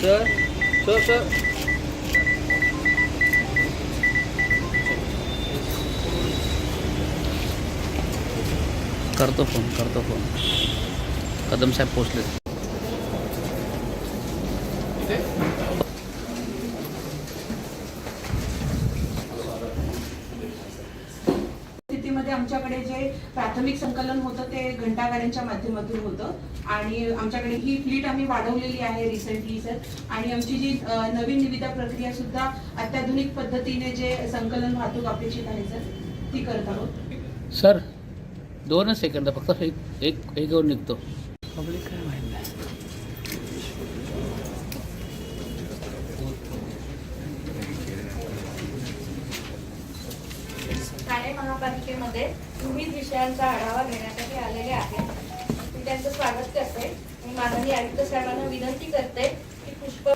Sir sir sir. करतो phone करतो phone. Kadam साहेब पोचले स्थितीमध्ये आमच्याकडे जे प्राथमिक संकलन होतं ते घंटागाड्यांच्या माध्यमातून होतं. आणि आमच्याकडे ही फ्लीट आम्ही वाढवलेली आहे रिसेंटली सर आणि आमची जी नवीन निविदा प्रक्रिया सुद्धा अत्याधुनिक पद्धतीने जे संकलन वाहतूक अपेक्षित आहे सर ती करत आहोत. सर दोनच सेकंद फक्त एक एक निघतो. पब्लिक काय महापालिकेमध्ये विविध विषयांचा आढावा घेण्यासाठी आलेले आहे. मी त्यांचं स्वागत करते. मी माननीय आयुक्त साहेबांना विनंती करते की पुष्प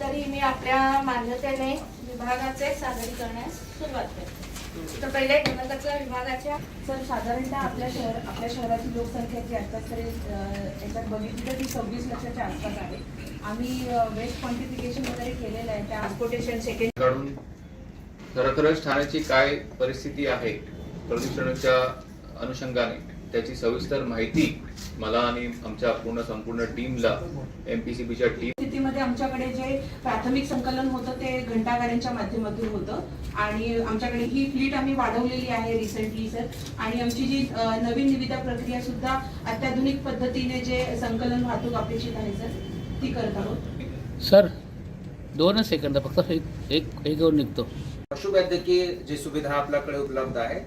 तरी मी आपल्या मान्यतेने विभागाचे सादरीकरणास सुरुवात करते. तर पहिले घनकचरा विभागाच्या सर साधारणतः आपल्या शहर आपल्या शहराची लोकसंख्या जी आताच तरी याच्यात बघितली तर ती सव्वीस लक्षाच्या आसपास आहे. आम्ही वेस्ट क्वांटिफिकेशन वगैरे केलेलं आहे. ट्रान्सपोर्टेशन सेकंड काढून खरोखरच ठाण्याची काय परिस्थिती आहे प्रदूषणाच्या अनुषंगाने? त्याची सविस्तर माहिती मला आणि आमच्या पूर्ण संपूर्ण टीमला एमपीसीबीच्या टीम स्थितीमध्ये आमच्याकडे जे प्राथमिक संकलन होतं ते घंटागाड्यांच्या माध्यमातून होतं. आणि आमच्याकडे ही फ्लीट आम्ही वाढवलेली आहे रिसेंटली सर आणि आमची जी नवीन निविदा प्रक्रिया सुद्धा अत्याधुनिक पद्धतीने जे संकलन वाहतूक अपेक्षित आहे सर ती करत आहोत. सर दोनच सेकंद फक्त एक एक निघतो. पशुवैद्यकीय जी सुविधा आपल्याकडे उपलब्ध आहे